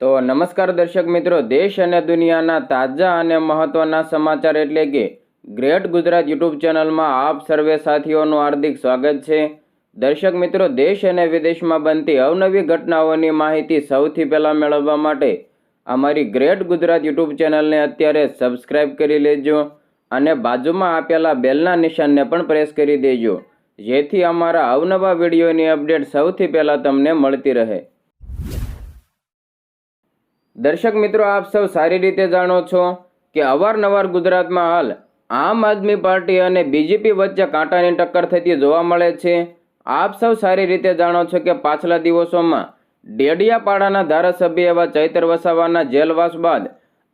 તો નમસ્કાર દર્શક મિત્રો, દેશ અને દુનિયાના તાજા અને મહત્વના સમાચાર એટલે કે ગ્રેટ ગુજરાત યુટ્યુબ ચેનલમાં આપ સર્વે સાથીઓનું હાર્દિક સ્વાગત છે. દર્શક મિત્રો, દેશ અને વિદેશમાં બનતી અવનવી ઘટનાઓની માહિતી સૌથી પહેલાં મેળવવા માટે અમારી ગ્રેટ ગુજરાત યુટ્યુબ ચેનલને અત્યારે સબસ્ક્રાઇબ કરી લેજો અને બાજુમાં આપેલા બેલના નિશાનને પણ પ્રેસ કરી દેજો. જેથી અમારા અવનવા વિડીયોની અપડેટ સૌથી પહેલાં તમને મળતી રહે. દર્શક મિત્રો, આપ સૌ સારી રીતે જાણો છો કે અવારનવાર ગુજરાતમાં હાલ આમ આદમી પાર્ટી અને બીજેપી વચ્ચે કાંટાની ટક્કર થતી જોવા મળે છે. આપ સૌ સારી રીતે જાણો છો કે પાછલા દિવસોમાં ડેડિયાપાડાના ધારાસભ્ય એવા ચૈતર વસાવાના જેલવાસ બાદ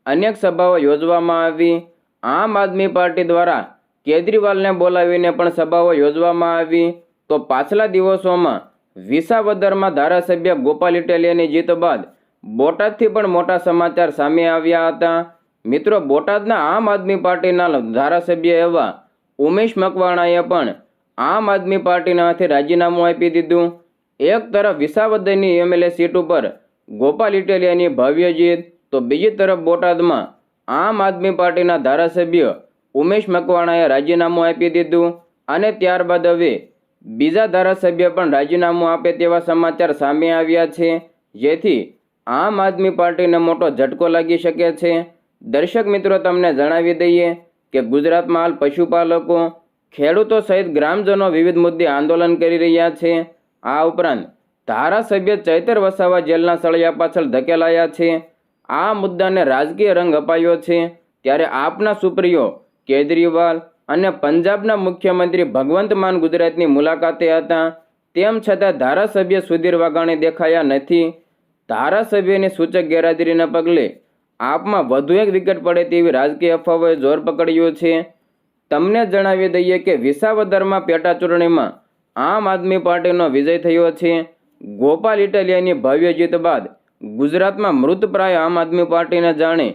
અનેક સભાઓ યોજવામાં આવી. આમ આદમી પાર્ટી દ્વારા કેજરીવાલને બોલાવીને પણ સભાઓ યોજવામાં આવી. તો પાછલા દિવસોમાં વિસાવદરમાં ધારાસભ્ય ગોપાલ ઇટાલિયાની જીત બાદ બોટાદથી પણ મોટા સમાચાર સામે આવ્યા હતા. મિત્રો, બોટાદના આમ આદમી પાર્ટીના ધારાસભ્ય એવા ઉમેશ મકવાણાએ પણ આમ આદમી પાર્ટીના હાથે રાજીનામું આપી દીધું. એક તરફ વિસાવદરની એમએલએ સીટ ઉપર ગોપાલ ઇટેલિયાની ભવ્ય જીત, તો બીજી તરફ બોટાદમાં આમ આદમી પાર્ટીના ધારાસભ્ય ઉમેશ મકવાણાએ રાજીનામું આપી દીધું અને ત્યારબાદ હવે બીજા ધારાસભ્ય પણ રાજીનામું આપે તેવા સમાચાર સામે આવ્યા છે. જેથી આમ આદમી પાર્ટીને મોટો ઝટકો લાગી શકે છે. દર્શક મિત્રો, તમને જણાવી દઈએ કે ગુજરાતમાં હાલ પશુપાલકો, ખેડૂતો સહિત ગ્રામજનો વિવિધ મુદ્દે આંદોલન કરી રહ્યા છે. આ ઉપરાંત ધારાસભ્ય ચૈતર વસાવા જેલના સળિયા પાછળ ધકેલાયા છે. આ મુદ્દાને રાજકીય રંગ અપાયો છે. ત્યારે આપના સુપ્રિયો કેજરીવાલ અને પંજાબના મુખ્યમંત્રી ભગવંત માન ગુજરાતની મુલાકાતે હતા. તેમ છતાં ધારાસભ્ય સુધીર વાઘાણી દેખાયા નથી. ધારાસભ્યની સૂચક ગેરહાજરીના પગલે આપમાં વધુ એક વિકેટ પડે તેવી રાજકીય અફવાઓએ જોર પકડ્યું છે. તમને જણાવી દઈએ કે વિસાવદરમાં પેટા ચૂંટણીમાં આમ આદમી પાર્ટીનો વિજય થયો છે. ગોપાલ ઇટાલિયાની ભવ્ય જીત બાદ ગુજરાતમાં મૃતપ્રાય આમ આદમી પાર્ટીને જાણે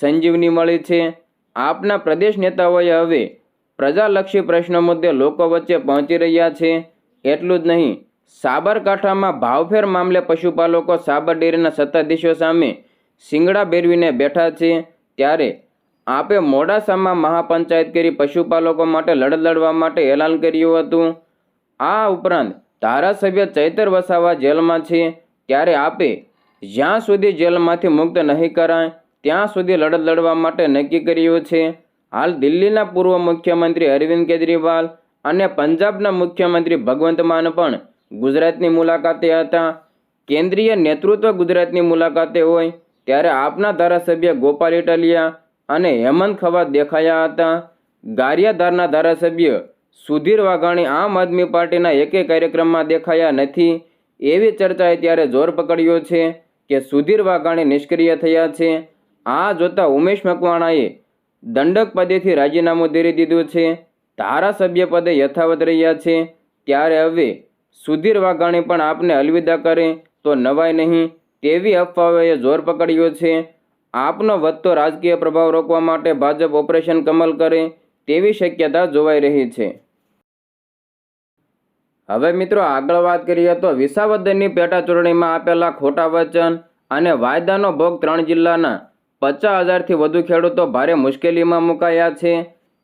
સંજીવની મળી છે. આપના પ્રદેશ નેતાઓએ હવે પ્રજાલક્ષી પ્રશ્નો મુદ્દે લોકો વચ્ચે પહોંચી રહ્યા છે. એટલું જ નહીં સાબરકાંઠામાં ભાવફેર મામલે પશુપાલકો સાબર ડેરીના સત્તાધીશો સામે શિંગડા બેરવીને બેઠા છે. ત્યારે આપે મોડાસામાં મહાપંચાયત કરી પશુપાલકો માટે લડત લડવા માટે એલાન કર્યું હતું. આ ઉપરાંત ધારાસભ્ય ચૈતર વસાવા જેલમાં છે. ત્યારે આપે જ્યાં સુધી જેલમાંથી મુક્ત નહીં કરાય, ત્યાં સુધી લડત લડવા માટે નક્કી કર્યું છે. હાલ દિલ્હીના પૂર્વ મુખ્યમંત્રી અરવિંદ કેજરીવાલ અને પંજાબના મુખ્યમંત્રી ભગવંત માન પણ ગુજરાતની મુલાકાતે હતા. કેન્દ્રીય નેતૃત્વ ગુજરાતની મુલાકાતે હોય ત્યારે આપના ધારાસભ્ય ગોપાલ ઇટાલિયા અને હેમંત ખવા દેખાયા હતા. ગારિયાધારના ધારાસભ્ય સુધીર વાઘાણી આમ આદમી પાર્ટીના એકે કાર્યક્રમમાં દેખાયા નથી. એવી ચર્ચાએ ત્યારે જોર પકડ્યો છે કે સુધીર વાઘાણી નિષ્ક્રિય થયા છે. આ જોતા ઉમેશ મકવાણાએ દંડક પદેથી રાજીનામું ધીરી દીધું છે. ધારાસભ્ય પદે યથાવત રહ્યા છે. ત્યારે હવે સુધીર વાઘાણી પણ આપને અલવિદા કરે, તો નવાય નહીં. તેવી અફવાઓએ જોર પકડ્યો છે? આપનો વધતો રાજકીય પ્રભાવ રોકવા માટે ભાજપ ઓપરેશન કમલ કરે, તેવી શક્યતા જોવાઈ રહી છે. હવે મિત્રો આગળ વાત કરીએ તો વિસાવદનની પેટા ચૂંટણીમાં આપેલા ખોટા વચન અને વાયદાનો ભોગ ત્રણ જિલ્લાના પચાસ હજારથી વધુ ખેડૂતો ભારે મુશ્કેલીમાં મુકાયા છે.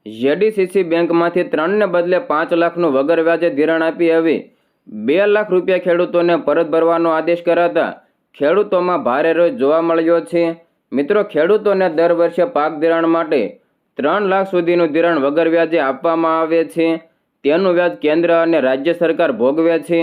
જેડીસીસી બેંકમાંથી ત્રણને બદલે પાંચ લાખનું વગર વ્યાજે ધિરાણ આપી હવે બે લાખ રૂપિયા ખેડૂતોને પરત ભરવાનો આદેશ કરાતા ખેડૂતોમાં ભારે રોજ જોવા મળ્યો છે. મિત્રો, ખેડૂતોને દર વર્ષે પાક ધિરાણ માટે ત્રણ લાખ સુધીનું ધિરાણ વગર વ્યાજે આપવામાં આવે છે. તેનું વ્યાજ કેન્દ્ર અને રાજ્ય સરકાર ભોગવે છે.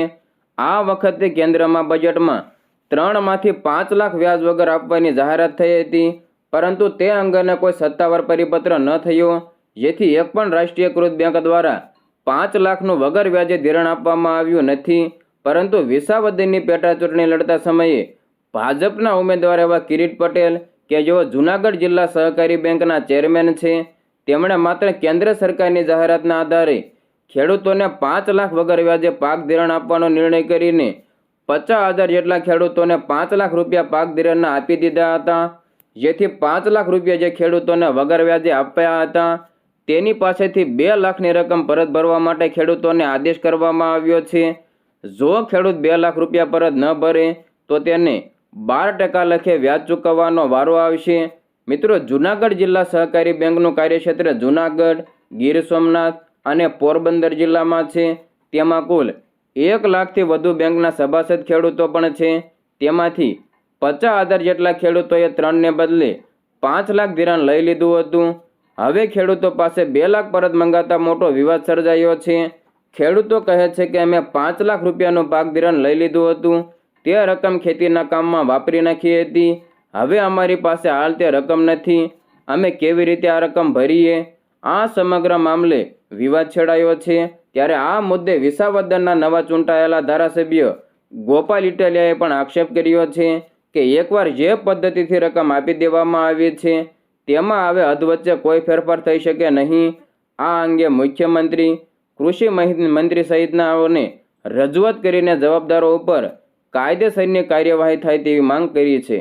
આ વખતે કેન્દ્રમાં બજેટમાં ત્રણમાંથી પાંચ લાખ વ્યાજ વગર આપવાની જાહેરાત થઈ હતી, પરંતુ તે અંગેને કોઈ સત્તાવાર પરિપત્ર ન થયો, જેથી એક પણ રાષ્ટ્રીયકૃત બેંક દ્વારા પાંચ લાખનું વગર વ્યાજે ધિરાણ આપવામાં આવ્યું નથી, પરંતુ વિસાવદરની પેટા ચૂંટણી લડતા સમયે ભાજપના ઉમેદવાર એવા કિરીટ પટેલ કે જેઓ જૂનાગઢ જિલ્લા સહકારી બેંકના ચેરમેન છે, તેમણે માત્ર કેન્દ્ર સરકારની જાહેરાતના આધારે ખેડૂતોને પાંચ લાખ વગર વ્યાજે પાક ધિરાણ આપવાનો નિર્ણય કરીને પચાસ હજાર જેટલા ખેડૂતોને પાંચ લાખ રૂપિયા પાક ધિરાણના આપી દીધા હતા, જેથી પાંચ લાખ રૂપિયા જે ખેડૂતોને વગર વ્યાજે આપ્યા હતા તેની પાસેથી બે લાખની રકમ પરત ભરવા માટે ખેડૂતોને આદેશ કરવામાં આવ્યો છે. જો ખેડૂત બે લાખ રૂપિયા પરત ન ભરે, તો તેને બાર ટકા લખે વ્યાજ ચૂકવવાનો વારો આવશે. મિત્રો, જુનાગઢ જિલ્લા સહકારી બેંકનું કાર્યક્ષેત્ર જુનાગઢ, ગીર સોમનાથ અને પોરબંદર જિલ્લામાં છે. તેમાં કુલ એક લાખથી વધુ બેંકના સભાસદ ખેડૂતો પણ છે. તેમાંથી પચાસ હજાર જેટલા ખેડૂતોએ ત્રણને બદલે પાંચ લાખ ધિરાણ લઈ લીધું હતું. હવે ખેડૂતો પાસે બે લાખ પરત મંગાતા મોટો વિવાદ સર્જાયો છે. ખેડૂતો કહે છે કે અમે પાંચ લાખ રૂપિયાનું પાક ધિરાણ લઈ લીધું હતું. તે રકમ ખેતીના કામમાં વાપરી નાખી હતી. હવે અમારી પાસે હાલ તે રકમ નથી. અમે કેવી રીતે આ રકમ ભરીએ? આ સમગ્ર મામલે વિવાદ છેડાયો છે. ત્યારે આ મુદ્દે વિસાવદરના નવા ચૂંટાયેલા ધારાસભ્ય ગોપાલ ઇટાલિયાએ પણ આક્ષેપ કર્યો છે કે એકવાર જે પદ્ધતિથી રકમ આપી દેવામાં આવી છે તેમાં હવે હદ વચ્ચે કોઈ ફેરફાર થઈ શકે નહીં. આ અંગે મુખ્યમંત્રી, કૃષિ મંત્રી સહિતનાઓને રજૂઆત કરીને જવાબદારો ઉપર કાયદેસરની કાર્યવાહી થાય તેવી માંગ કરી છે.